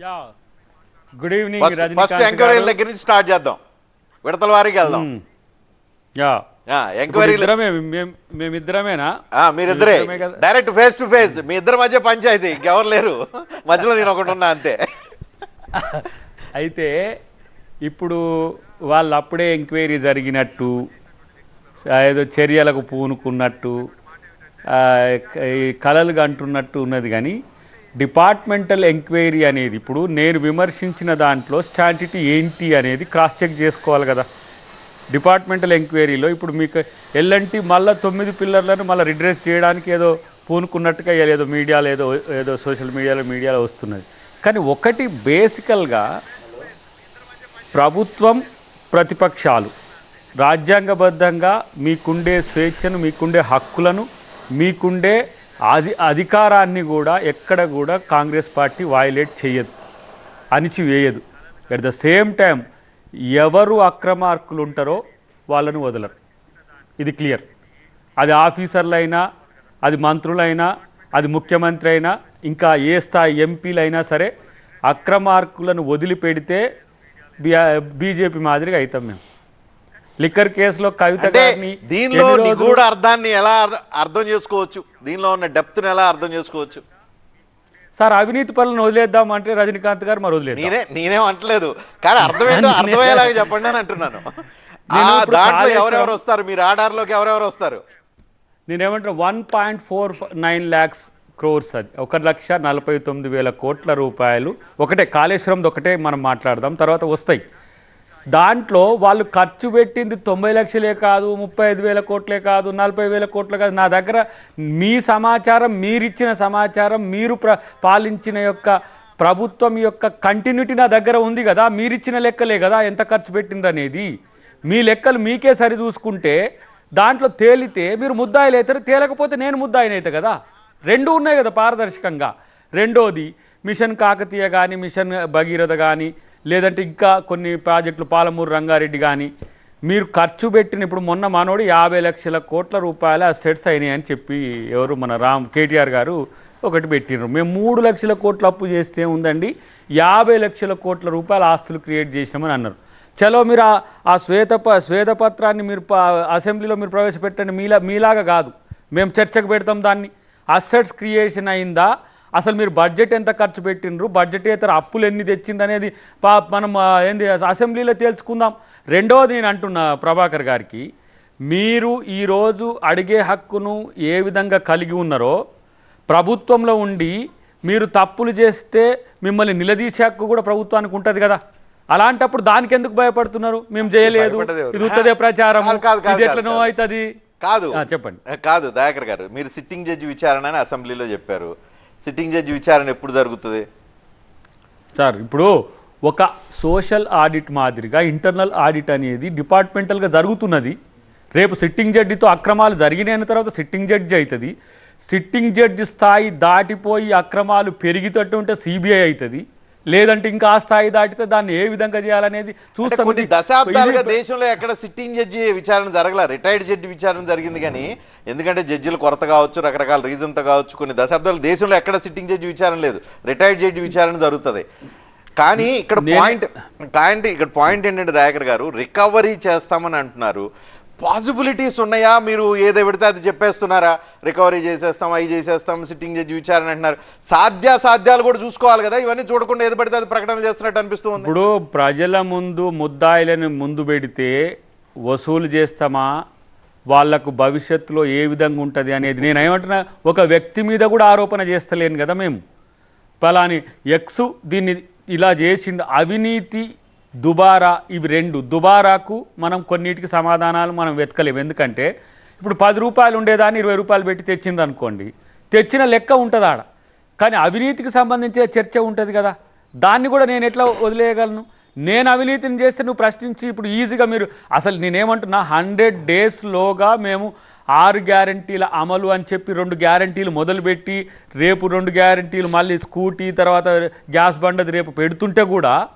Yeah. Good evening first ఎంక్వైరీల గారు. దగ్గర నుంచి స్టార్ట్ చేద్దాం. విడతల వారికి వెళ్దాం. యా. ఇప్పుడు ఎంక్వైరీలు ఇద్దరమే మేం- మేమిద్దరమేనా? మీరిద్దరే. డైరెక్ట్ ఫేస్ టు ఫేస్ మీ ఇద్దరి మధ్య పంచాయతీ. ఇంకెవరు లేరు. మధ్యలో నేను ఒకటి ఉన్నా అంతే. అయితే ఇప్పుడు వాళ్ళు అప్పుడే ఎంక్వైరీ జరిగినట్టు ఏదో చర్యలకు పూనుకున్నట్టు ఆ, క- ఈ కలలు అంటున్నట్టు ఉన్నది కానీ డిపార్ట్మెంటల్ ఎంక్వైరీ అనేది ఇప్పుడు నేను విమర్శించిన దాంట్లో స్టాంటిటీ ఏంటి అనేది క్రాస్ చెక్ చేసుకోవాలి కదా. డిపార్ట్మెంటల్ ఎంక్వైరీలో ఇప్పుడు మీకు ఎల్ఎన్టీ మళ్ళీ తొమ్మిది పిల్లర్లను మళ్ళీ రిడ్రెస్ చేయడానికి ఏదో పూనుకున్నట్టుగా ఏదో మీడియాలో ఏదో ఏదో సోషల్ మీడియాలో మీడియాలో వస్తున్నది. కానీ ఒకటి బేసికల్గా ప్రభుత్వం ప్రతిపక్షాలు రాజ్యాంగబద్ధంగా మీకుండే స్వేచ్ఛను మీకుండే హక్కులను మీకుండే అధి అధికారాన్ని కూడా ఎక్కడ కూడా కాంగ్రెస్ పార్టీ వయలేట్ చేయదు. అణిచివేయదు. అట్ ద సేమ్ టైం ఎవరు అక్రమార్కులు ఉంటారో వాళ్ళను వదలరు. ఇది క్లియర్. అది ఆఫీసర్లైనా అది మంత్రులైనా అది ముఖ్యమంత్రి అయినా ఇంకా ఏ స్థాయి ఎంపీలైనా సరే అక్రమార్కులను వదిలిపెడితే బీజేపీ మాదిరిగా అవుతాం మేము. లిక్కర్ కేసులో కవిత దీనిలో నిగూఢ అర్థాన్ని ఎలా అర్- అర్థం చేసుకోవచ్చు? దీనిలో ఉన్న డెప్త్ని ఎలా అర్థం చేసుకోవచ్చు? సార్ అవినీతి పనులను వదిలేద్దాం అంటే రజనీకాంత్ గారు మరి వదిలేదు నేనే నేనేం అంటలేదు కానీ అర్థమేంటో అర్థమయ్యేలాగా చెప్పండి అని అంటున్నాను. దాంట్లో ఎవరెవరు వస్తారు? మీ రాడార్లోకి ఎవరెవరు వస్తారు? నేనేమంటారు one point four nine lakhs crores అది. ఒక లక్ష నలభై తొమ్మిది వేల కోట్ల రూపాయలు. ఒకటే కాళేశ్వరంది ఒకటే మనం మాట్లాడదాం. తర్వాత వస్తాయి. దాంట్లో వాళ్ళు ఖర్చు పెట్టింది తొంభై లక్షలే కాదు ముప్పై ఐదు వేల కోట్లే కాదు నలభై వేల కోట్లే కాదు. నా దగ్గర మీ సమాచారం మీరిచ్చిన సమాచారం మీరు ప్ర పాలించిన యొక్క ప్రభుత్వం యొక్క కంటిన్యూటీ నా దగ్గర ఉంది కదా మీరిచ్చిన లెక్కలే కదా ఎంత ఖర్చు పెట్టిందనేది. మీ లెక్కలు మీకే సరి చూసుకుంటే దాంట్లో తేలితే మీరు ముద్దాయిలు అవుతారు తేలకపోతే నేను ముద్దాయిని అవుతా కదా. రెండు ఉన్నాయి కదా పారదర్శకంగా. రెండోది మిషన్ కాకతీయ కానీ మిషన్ భగీరథ కానీ లేదంటే ఇంకా కొన్ని ప్రాజెక్టులు పాలమూరు రంగారెడ్డి కానీ మీరు ఖర్చు పెట్టిన ఇప్పుడు మొన్న మనోడు యాభై లక్షల కోట్ల రూపాయల సెట్స్ అయినాయి అని చెప్పి ఎవరు మన రామ్ కేటీఆర్ గారు ఒకటి పెట్టినారు మేము మూడు లక్షల కోట్ల అప్పు చేస్తే ఉందండి యాభై లక్షల కోట్ల రూపాయల ఆస్తులు క్రియేట్ చేశామని అన్నారు. చలో మీరు ఆ- ఆ శ్వేతప శ్వేతపత్రాన్ని మీరు అసెంబ్లీలో మీరు ప్రవేశపెట్టండి మీలా మీలాగా కాదు. మేము చర్చకు పెడతాం దాన్ని. అసెట్స్ క్రియేషన్ అయిందా అసలు మీరు బడ్జెట్ ఎంత ఖర్చు పెట్టినరు బడ్జెట్ ఇతర అప్పులు ఎన్ని తెచ్చింది అనేది మనం ఏంది అసెంబ్లీలో తేల్చుకుందాం. రెండవది నేను అంటున్నా ప్రభాకర్ గారికి మీరు ఈరోజు అడిగే హక్కును ఏ విధంగా కలిగి ఉన్నారో ప్రభుత్వంలో ఉండి మీరు తప్పులు చేస్తే మిమ్మల్ని నిలదీసే హక్కు కూడా ప్రభుత్వానికి ఉంటుంది కదా. అలాంటప్పుడు దానికి ఎందుకు భయపడుతున్నారు? మేము చేయలేదు? ఇది ఉత్తదే ప్రచారం ఇది ఎట్లనో. అవుతుంది? కాదు. చెప్పండి. కాదు దయాకర్ గారు మీరు సిట్టింగ్ జడ్జి విచారణ అని అసెంబ్లీలో చెప్పారు. సిట్టింగ్ జడ్జి విచారణ ఎప్పుడు జరుగుతుంది? సార్ ఇప్పుడు ఒక సోషల్ ఆడిట్ మాదిరిగా ఇంటర్నల్ ఆడిట్ అనేది డిపార్ట్మెంటల్గా జరుగుతున్నది. రేపు సిట్టింగ్ జడ్జితో అక్రమాలు జరిగినాయిన తర్వాత సిట్టింగ్ జడ్జి అవుతుంది. సిట్టింగ్ జడ్జి స్థాయి దాటిపోయి అక్రమాలు పెరిగితట్టు ఉంటే సిబిఐ అవుతుంది. లేదంటే ఇంకా ఆ స్థాయి దాటితే దాన్ని ఏ విధంగా చేయాలనేది చూస్తాం. కొన్ని దశాబ్దాలుగా దేశంలో ఎక్కడ సిట్టింగ్ జడ్జి విచారణ జరగల రిటైర్డ్ జడ్జి విచారణ జరిగింది కానీ ఎందుకంటే జడ్జిలు కొరత కావచ్చు రకరకాల రీజన్తో కావచ్చు కొన్ని దశాబ్దాలు దేశంలో ఎక్కడ సిట్టింగ్ జడ్జి విచారణ లేదు రిటైర్డ్ జడ్జి విచారణ జరుగుతుంది. కానీ ఇక్కడ పాయింట్ పాయింట్ ఇక్కడ పాయింట్ ఏంటంటే దయాకర్ గారు రికవరీ చేస్తామని అంటున్నారు. పాసిబిలిటీస్ ఉన్నాయా? మీరు ఏదో పెడితే అది చెప్పేస్తున్నారా? రికవరీ చేసేస్తాం అవి చేసేస్తాం సిట్టింగ్ జడ్జి విచారణ అంటున్నారు. సాధ్యాసాధ్యాలు కూడా చూసుకోవాలి కదా? ఇవన్నీ చూడకుండా ఏది పడితే అది ప్రకటన చేస్తున్నట్టు అనిపిస్తుంది ఇప్పుడు ప్రజల ముందు ముద్దాయిలను ముందు పెడితే వసూలు చేస్తామా? వాళ్ళకు భవిష్యత్తులో ఏ విధంగా ఉంటుంది అనేది నేను ఏమంటున్నా ఒక వ్యక్తి మీద కూడా ఆరోపణ చేస్తలేను కదా మేము. పలాని ఎక్స్ దీన్ని ఇలా చేసిండు అవినీతి దుబారా ఇవి రెండు. దుబారాకు మనం కొన్నిటికి సమాధానాలు మనం వెతకలేము. ఎందుకంటే ఇప్పుడు పది రూపాయలు ఉండేదాన్ని ఇరవై రూపాయలు పెట్టి తెచ్చింది అనుకోండి. తెచ్చిన లెక్క ఉంటుంది ఆడ. కానీ అవినీతికి సంబంధించే చర్చ ఉంటుంది కదా. దాన్ని కూడా నేను ఎట్లా వదిలేయగలను? నేను అవినీతిని చేస్తే నువ్వు ప్రశ్నించి ఇప్పుడు ఈజీగా మీరు అసలు నేనేమంటున్నా హండ్రెడ్ డేస్లోగా మేము ఆరు గ్యారంటీల అమలు అని చెప్పి రెండు గ్యారంటీలు మొదలుపెట్టి రేపు రెండు గ్యారంటీలు మళ్ళీ స్కూటీ తర్వాత గ్యాస్ బండది రేపు పెడుతుంటే కూడా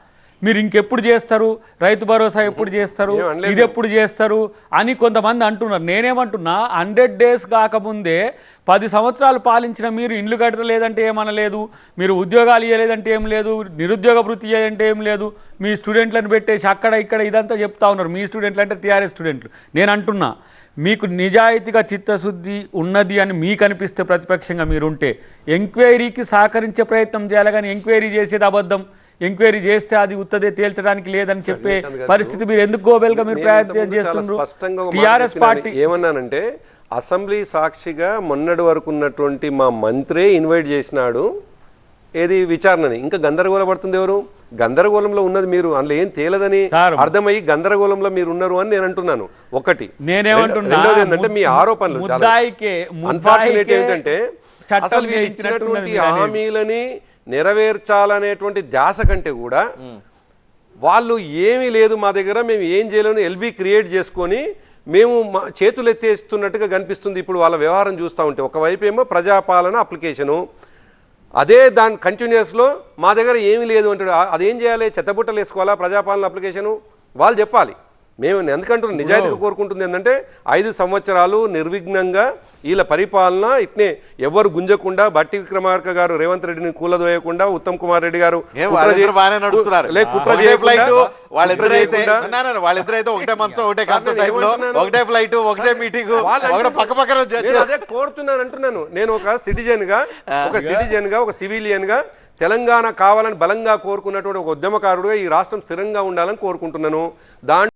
మీరు ఇంకెప్పుడు చేస్తారు? రైతు భరోసా ఎప్పుడు చేస్తారు. ఇది ఎప్పుడు చేస్తారు? అని కొంతమంది అంటున్నారు. నేనేమంటున్నా హండ్రెడ్ డేస్ కాకముందే పది సంవత్సరాలు పాలించిన మీరు ఇండ్లు కట్టలేదంటే ఏమనలేదు మీరు ఉద్యోగాలు ఇవ్వలేదంటే ఏం లేదు నిరుద్యోగ వృత్తి ఇవ్వాలంటే ఏం లేదు మీ స్టూడెంట్లను పెట్టేసి అక్కడ ఇక్కడ ఇదంతా చెప్తా ఉన్నారు. మీ స్టూడెంట్లు అంటే టీఆర్ఎస్ స్టూడెంట్లు. నేను అంటున్నా మీకు నిజాయితీగా చిత్తశుద్ధి ఉన్నది అని మీకు అనిపిస్తే ప్రతిపక్షంగా మీరుంటే ఎంక్వైరీకి సహకరించే ప్రయత్నం చేయాలి కానీ ఎంక్వైరీ చేసేది అబద్ధం. ఎంక్వైరీ చేస్తే అది ఉత్తదే తేల్చడానికి లేదని చెప్పే పరిస్థితి మీరు ఎందుకు గోబెల్గా మీరు ప్రయత్నం చేస్తున్నారు టీఆర్ఎస్. పార్టీ ఏమన్నానంటే అసెంబ్లీ సాక్షిగా మొన్నటి వరకు ఉన్నటువంటి మా మంత్రే ఇన్వైట్ చేసినాడు ఏది విచారణని. ఇంకా గందరగోళ పడుతుంది ఎవరు? గందరగోళంలో ఉన్నది మీరు. అందులో ఏం తేలదని అర్థమయ్యి గందరగోళంలో మీరు ఉన్నారు అని నేను అంటున్నాను. ఒకటి. రెండోది ఏంటంటే మీ ఆరోపణలు అన్ఫార్చునేట్ ఏంటంటే అసలు వీళ్ళు ఇచ్చినటువంటి. హామీలని నెరవేర్చాలనేటువంటి ధ్యాస కంటే కూడా వాళ్ళు ఏమీ లేదు మా దగ్గర మేము ఏం చేయలేము ఎల్బీ క్రియేట్ చేసుకొని మేము మా చేతులెత్తేస్తున్నట్టుగా కనిపిస్తుంది ఇప్పుడు వాళ్ళ వ్యవహారం చూస్తూ ఉంటే. ఒకవైపు ఏమో ప్రజాపాలన అప్లికేషను అదే దాని కంటిన్యూస్లో మా దగ్గర ఏమీ లేదు అంటాడు. అదేం చేయాలి? చెత్తబుట్టలు వేసుకోవాలా? ప్రజాపాలన అప్లికేషను? వాళ్ళు చెప్పాలి. మేము ఎందుకంటున్నాం? నిజాయితీగా కోరుకుంటుంది ఏంటంటే ఐదు సంవత్సరాలు నిర్విఘ్నంగా వీళ్ళ పరిపాలన ఇట్నే ఎవరు గుంజకుండా బట్టి విక్రమార్క గారు రేవంత్ రెడ్డిని కూలదోయకుండా ఉత్తమ్ కుమార్ రెడ్డి గారు కుట్ర ఒకటే ఫ్లైట్ ఒకటే మంచం ఫ్లైట్ మీటింగ్. పక్క పక్కన అదే కోరుతున్నాను అంటున్నాను. నేను ఒక సిటిజన్గా ఒక సిటిజన్గా ఒక సివిలియన్గా తెలంగాణ కావాలని బలంగా కోరుకున్నటువంటి ఒక ఉద్యమకారుడుగా ఈ రాష్ట్రం స్థిరంగా ఉండాలని కోరుకుంటున్నాను. దాంట్లో